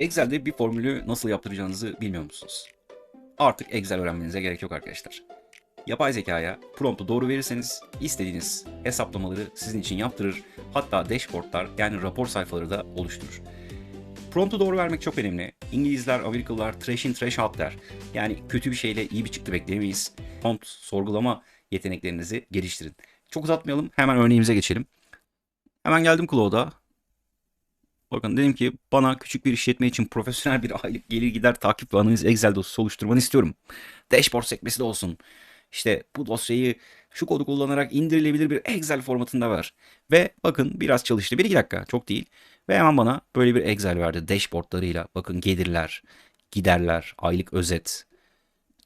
Excel'de bir formülü nasıl yaptıracağınızı bilmiyor musunuz? Artık Excel öğrenmenize gerek yok arkadaşlar. Yapay zekaya promptu doğru verirseniz istediğiniz hesaplamaları sizin için yaptırır. Hatta dashboardlar yani rapor sayfaları da oluşturur. Promptu doğru vermek çok önemli. İngilizler, Amerikalılar trash in trash out der. Yani kötü bir şeyle iyi bir çıktı bekleyemeyiz. Prompt sorgulama yeteneklerinizi geliştirin. Çok uzatmayalım. Hemen örneğimize geçelim. Hemen geldim Claude'a. Bakın dedim ki bana küçük bir işletme için profesyonel bir aylık gelir gider takip ve analiz Excel dosyası oluşturmanı istiyorum. Dashboard sekmesi de olsun. İşte bu dosyayı şu kodu kullanarak indirilebilir bir Excel formatında ver. Ve bakın biraz çalıştı. 1-2 dakika çok değil. Ve hemen bana böyle bir Excel verdi. Dashboardlarıyla bakın gelirler, giderler, aylık özet,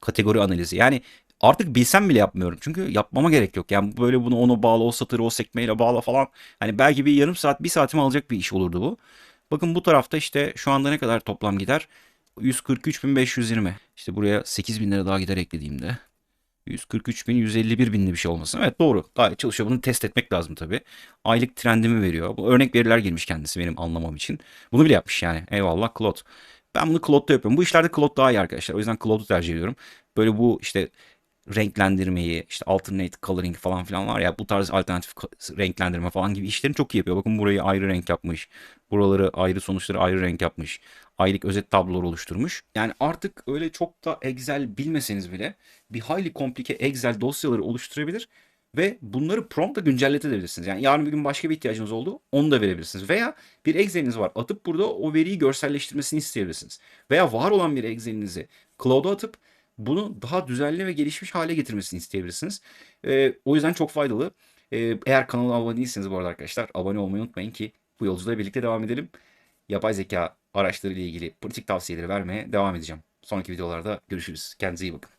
kategori analizi. Yani artık bilsem bile yapmıyorum. Çünkü yapmama gerek yok. Yani böyle bunu onu bağla, o satırı o sekmeyle bağla falan. Hani belki bir yarım saat, bir saatimi alacak bir iş olurdu bu. Bakın bu tarafta işte şu anda ne kadar toplam gider? 143.520. İşte buraya 8.000 lira daha gider eklediğimde. 143.151 binli bir şey olmasın. Evet doğru. Gayet çalışıyor. Bunu test etmek lazım tabii. Aylık trendimi veriyor. Bu örnek veriler girmiş kendisi benim anlamam için. Bunu bile yapmış yani. Eyvallah Claude. Ben bunu Claude'da yapıyorum. Bu işlerde Claude daha iyi arkadaşlar. O yüzden Claude'u tercih ediyorum. Böyle bu işte renklendirmeyi, işte alternate coloring falan filan var ya bu tarz alternatif renklendirme falan gibi işlerini çok iyi yapıyor. Bakın burayı ayrı renk yapmış. Buraları ayrı sonuçları ayrı renk yapmış. Aylık özet tabloları oluşturmuş. Yani artık öyle çok da Excel bilmeseniz bile bir hayli komplike Excel dosyaları oluşturabilir ve bunları promptla güncelletebilirsiniz. Yani yarın bir gün başka bir ihtiyacınız oldu, onu da verebilirsiniz. Veya bir Excel'iniz var, atıp burada o veriyi görselleştirmesini isteyebilirsiniz. Veya var olan bir Excel'inizi Cloud'a atıp bunu daha düzenli ve gelişmiş hale getirmesini isteyebilirsiniz. Ee, o yüzden çok faydalı. Ee, eğer kanala abone değilseniz bu arada arkadaşlar abone olmayı unutmayın ki bu yolculuğa birlikte devam edelim. Yapay zeka araçları ile ilgili pratik tavsiyeleri vermeye devam edeceğim. Sonraki videolarda görüşürüz. Kendinize iyi bakın.